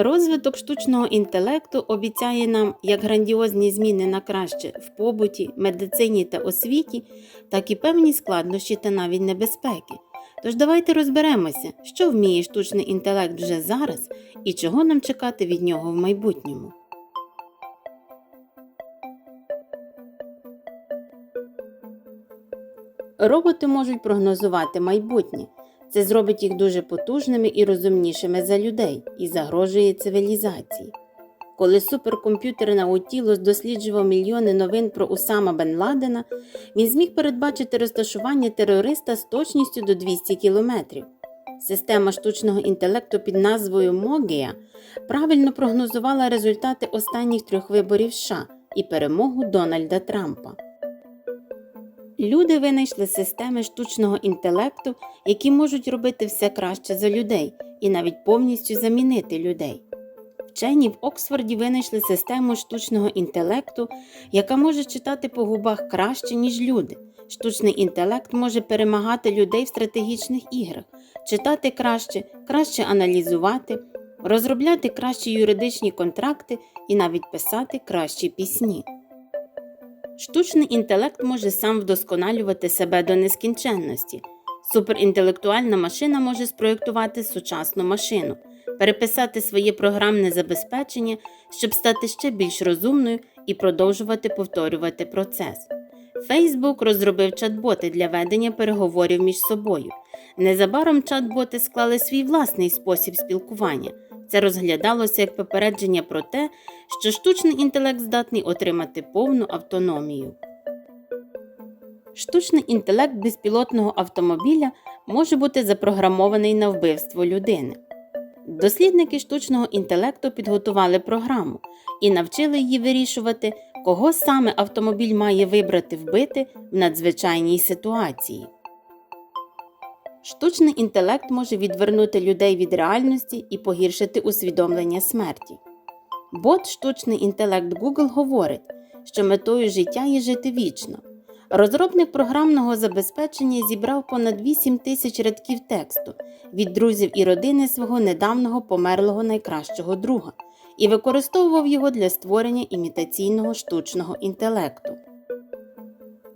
Розвиток штучного інтелекту обіцяє нам як грандіозні зміни на краще в побуті, медицині та освіті, так і певні складнощі та навіть небезпеки. Тож давайте розберемося, що вміє штучний інтелект вже зараз і чого нам чекати від нього в майбутньому. Роботи можуть прогнозувати майбутнє. Це зробить їх дуже потужними і розумнішими за людей і загрожує цивілізації. Коли суперкомп'ютер Наутілус досліджував мільйони новин про Усама Бен Ладена, він зміг передбачити розташування терориста з точністю до 200 кілометрів. Система штучного інтелекту під назвою Могія правильно прогнозувала результати останніх трьох виборів США і перемогу Дональда Трампа. Люди винайшли системи штучного інтелекту, які можуть робити все краще за людей і навіть повністю замінити людей. Вчені в Оксфорді винайшли систему штучного інтелекту, яка може читати по губах краще, ніж люди. Штучний інтелект може перемагати людей в стратегічних іграх, читати краще, краще аналізувати, розробляти кращі юридичні контракти і навіть писати кращі пісні. Штучний інтелект може сам вдосконалювати себе до нескінченності. Суперінтелектуальна машина може спроєктувати сучасну машину, переписати своє програмне забезпечення, щоб стати ще більш розумною і продовжувати повторювати процес. Facebook розробив чат-боти для ведення переговорів між собою. Незабаром чат-боти склали свій власний спосіб спілкування. Це розглядалося як попередження про те, що штучний інтелект здатний отримати повну автономію. Штучний інтелект безпілотного автомобіля може бути запрограмований на вбивство людини. Дослідники штучного інтелекту підготували програму і навчили її вирішувати, кого саме автомобіль має вибрати вбити в надзвичайній ситуації. Штучний інтелект може відвернути людей від реальності і погіршити усвідомлення смерті. Бот штучний інтелект Google говорить, що метою життя є жити вічно. Розробник програмного забезпечення зібрав понад 8 тисяч рядків тексту від друзів і родини свого недавнього померлого найкращого друга і використовував його для створення імітаційного штучного інтелекту.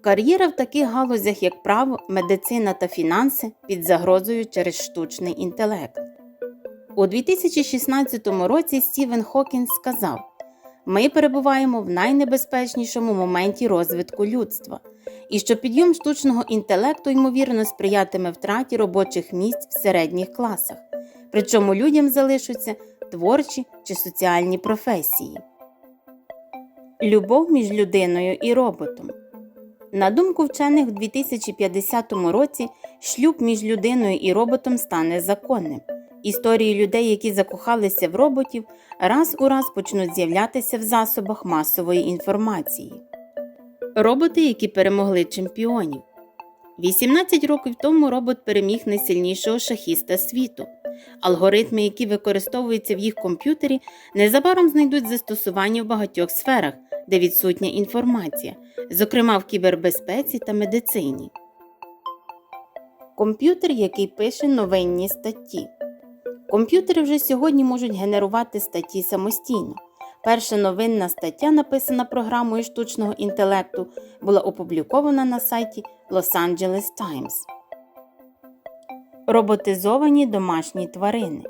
Кар'єра в таких галузях, як право, медицина та фінанси, під загрозою через штучний інтелект. У 2016 році Стівен Хокінс сказав: Ми перебуваємо в найнебезпечнішому моменті розвитку людства, і що підйом штучного інтелекту ймовірно сприятиме втраті робочих місць в середніх класах, причому людям залишаться творчі чи соціальні професії. Любов між людиною і роботом. На думку вчених, в 2050 році шлюб між людиною і роботом стане законним. Історії людей, які закохалися в роботів, раз у раз почнуть з'являтися в засобах масової інформації. Роботи, які перемогли чемпіонів. 18 років тому робот переміг найсильнішого шахіста світу. Алгоритми, які використовуються в їх комп'ютері, незабаром знайдуть застосування в багатьох сферах, де відсутня інформація, зокрема в кібербезпеці та медицині. Комп'ютер, який пише новинні статті. Комп'ютери вже сьогодні можуть генерувати статті самостійно. Перша новинна стаття, написана програмою штучного інтелекту, була опублікована на сайті Los Angeles Times. Роботизовані домашні тварини.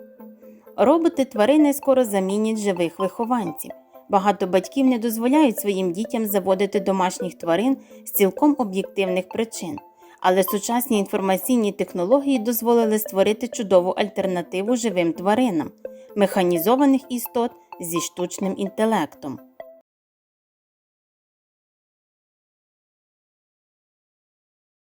Роботи тварини скоро замінять живих вихованців. Багато батьків не дозволяють своїм дітям заводити домашніх тварин з цілком об'єктивних причин, але сучасні інформаційні технології дозволили створити чудову альтернативу живим тваринам, механізованих істот зі штучним інтелектом.